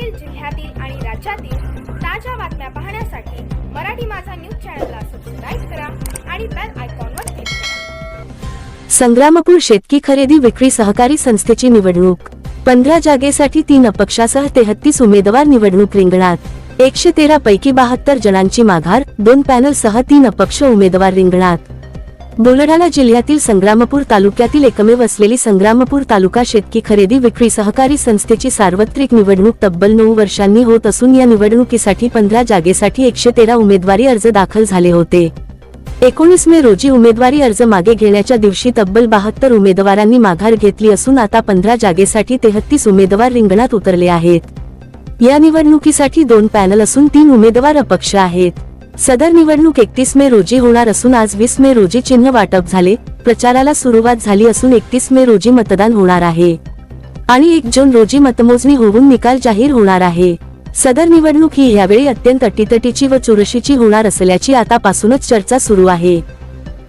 देशातील जिल्ह्यातील आणि राज्यातील ताज्या बातम्या पाहण्यासाठी मराठी माझा न्यूज चॅनलला सबस्क्राईब करा आणि बेल आयकॉनवर क्लिक करा. संग्रामपूर शेतकी खरेदी विक्री सहकारी संस्थेची निवडणूक. पंधरा जागेसाठी तीन अपक्षासह तेहतीस उमेदवार निवडणूक रिंगणात. एकशे तेरा पैकी बहात्तर जणांची माघार दोन पॅनल सह तीन अपक्ष उमेदवार रिंगणात. बुलढाणा जिल्ह्यातील संग्रामपूर तालुक्यातील एकमेव असलेली संग्रामपूर तालुका शेतकी खरेदी विक्री सहकारी संस्थेची सार्वत्रिक निवडणूक तब्बल नऊ वर्षांनी होत असून या निवडणुकीसाठी पंधरा जागेसाठी एकशे तेरा उमेदवारी अर्ज दाखल झाले होते. एकोणीस मे रोजी उमेदवारी अर्ज मागे घेण्याच्या दिवशी तब्बल बहात्तर उमेदवारांनी माघार घेतली असून आता पंधरा जागेसाठी तेहत्तीस उमेदवार रिंगणात उतरले आहेत. या निवडणुकीसाठी दोन पॅनल असून तीन उमेदवार अपक्ष आहेत. सदर निवडणूक एकतीस मे रोजी होणार असून आज वीस मे रोजी चिन्ह वाटप झाले. प्रचाराला सुरुवात झाली असून एकतीस मे रोजी मतदान होणार आहे. आणि एक जून रोजी मतमोजणी होऊन निकाल जाहीर होणार आहे. सदर निवडणूक ही यावेळी अत्यंत अटीतटीची व चुरशीची होणार असल्याची आतापासूनच चर्चा सुरू आहे.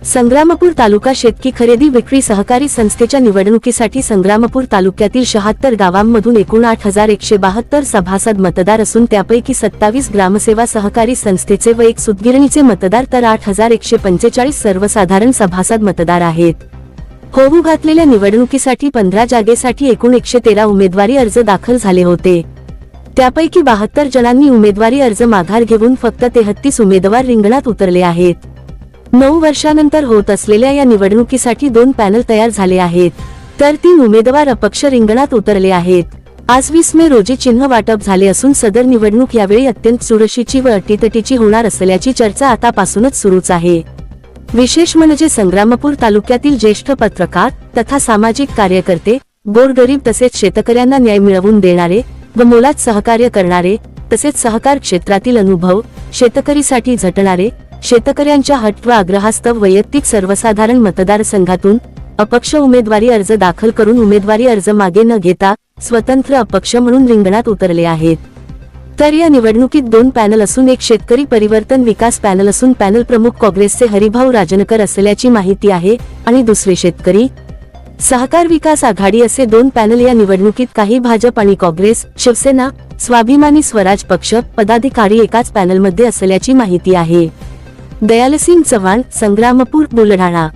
संग्रामपूर तालुका शेतकी खरेदी विक्री सहकारी संस्थेच्या निवडणुकीसाठी संग्रामपूर तालुक्यातील शहात्तर गावांमधून एकूण आठ हजार एकशे बहात्तर सभासद मतदार असून त्यापैकी सत्तावीस ग्रामसेवा सहकारी संस्थेचे व एक सुदगिरणीचे मतदार तर आठ हजार एकशे पंचेचाळीस सर्वसाधारण सभासद मतदार आहेत. होऊ घातलेल्या निवडणुकीसाठी पंधरा जागेसाठी एकूण एकशे तेरा उमेदवारी अर्ज दाखल झाले होते. त्यापैकी बहात्तर जणांनी उमेदवारी अर्ज माघार घेऊन फक्त तेहत्तीस उमेदवार रिंगणात उतरले आहेत. नऊ वर्षानंतर होत असलेल्या या निवडणुकीसाठी दोन पॅनल तयार झाले आहेत. तर तीन उमेदवार अपक्ष रिंगणात उतरले आहेत. आज वीस मे रोजी चिन्ह वाटप झाले असून सदर निवडणूक यावेळी अत्यंत चुरशीची व अटीतटीची होणार असल्याची चर्चा आतापासूनच सुरूच आहे. विशेष म्हणजे संग्रामपूर तालुक्यातील ज्येष्ठ पत्रकार तथा सामाजिक कार्यकर्ते गोरगरीब तसेच शेतकऱ्यांना न्याय मिळवून देणारे व मोलात सहकार्य करणारे तसेच सहकार क्षेत्रातील अनुभव शेतकरीसाठी झटणारे शेतकऱ्यांच्या हट व आग्रहास्तव वैयक्तिक सर्वसाधारण मतदारसंघातून अपक्ष उमेदवारी अर्ज दाखल करून उमेदवारी अर्ज मागे न घेता स्वतंत्र अपक्ष म्हणून रिंगणात उतरले आहेत. तर या निवडणुकीत दोन पॅनल असून एक शेतकरी परिवर्तन विकास पॅनल असून पॅनल प्रमुख काँग्रेसचे हरिभाऊ राजनकर असल्याची माहिती आहे आणि दुसरे शेतकरी. सहकार विकास आघाडी असे दोन पॅनल या निवडणुकीत काही भाजप आणि काँग्रेस शिवसेना स्वाभिमानी स्वराज पक्ष पदाधिकारी एकाच पॅनलमध्ये असल्याची माहिती आहे. दयालसिंग चव्हाण संग्रामपूर बुलढाणा.